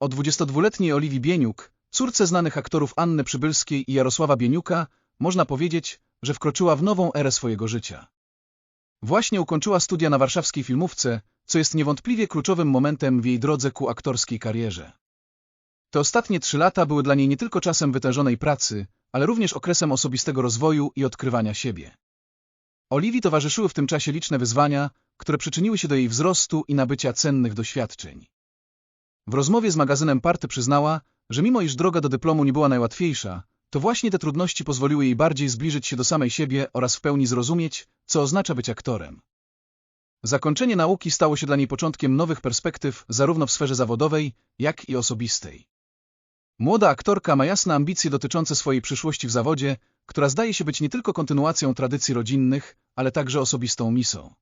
O 22-letniej Oliwii Bieniuk, córce znanych aktorów Anny Przybylskiej i Jarosława Bieniuka, można powiedzieć, że wkroczyła w nową erę swojego życia. Właśnie ukończyła studia na warszawskiej filmówce, co jest niewątpliwie kluczowym momentem w jej drodze ku aktorskiej karierze. Te ostatnie trzy lata były dla niej nie tylko czasem wytężonej pracy, ale również okresem osobistego rozwoju i odkrywania siebie. Oliwii towarzyszyły w tym czasie liczne wyzwania, które przyczyniły się do jej wzrostu i nabycia cennych doświadczeń. W rozmowie z magazynem Party przyznała, że mimo iż droga do dyplomu nie była najłatwiejsza, to właśnie te trudności pozwoliły jej bardziej zbliżyć się do samej siebie oraz w pełni zrozumieć, co oznacza być aktorem. Zakończenie nauki stało się dla niej początkiem nowych perspektyw zarówno w sferze zawodowej, jak i osobistej. Młoda aktorka ma jasne ambicje dotyczące swojej przyszłości w zawodzie, która zdaje się być nie tylko kontynuacją tradycji rodzinnych, ale także osobistą misą.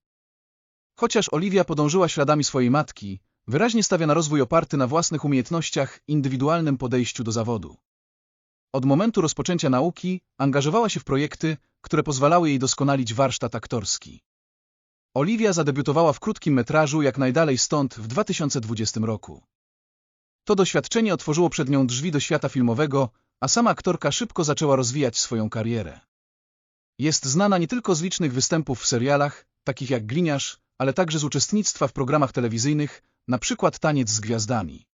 Chociaż Oliwia podążyła śladami swojej matki, wyraźnie stawia na rozwój oparty na własnych umiejętnościach indywidualnym podejściu do zawodu. Od momentu rozpoczęcia nauki angażowała się w projekty, które pozwalały jej doskonalić warsztat aktorski. Oliwia zadebiutowała w krótkim metrażu Jak najdalej stąd w 2020 roku. To doświadczenie otworzyło przed nią drzwi do świata filmowego, a sama aktorka szybko zaczęła rozwijać swoją karierę. Jest znana nie tylko z licznych występów w serialach, takich jak Gliniarz, ale także z uczestnictwa w programach telewizyjnych, na przykład Taniec z gwiazdami.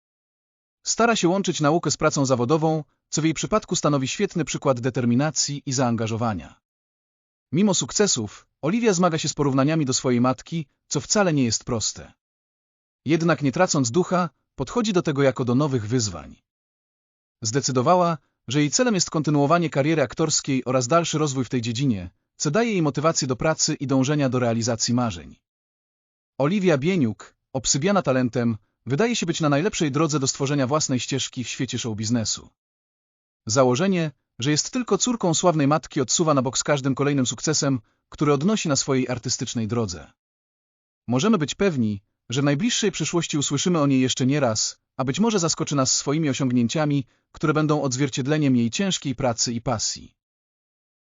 Stara się łączyć naukę z pracą zawodową, co w jej przypadku stanowi świetny przykład determinacji i zaangażowania. Mimo sukcesów, Oliwia zmaga się z porównaniami do swojej matki, co wcale nie jest proste. Jednak nie tracąc ducha, podchodzi do tego jako do nowych wyzwań. Zdecydowała, że jej celem jest kontynuowanie kariery aktorskiej oraz dalszy rozwój w tej dziedzinie, co daje jej motywację do pracy i dążenia do realizacji marzeń. Oliwia Bieniuk, obsybiana talentem, wydaje się być na najlepszej drodze do stworzenia własnej ścieżki w świecie show biznesu. Założenie, że jest tylko córką sławnej matki odsuwa na bok z każdym kolejnym sukcesem, który odnosi na swojej artystycznej drodze. Możemy być pewni, że w najbliższej przyszłości usłyszymy o niej jeszcze nie raz, a być może zaskoczy nas swoimi osiągnięciami, które będą odzwierciedleniem jej ciężkiej pracy i pasji.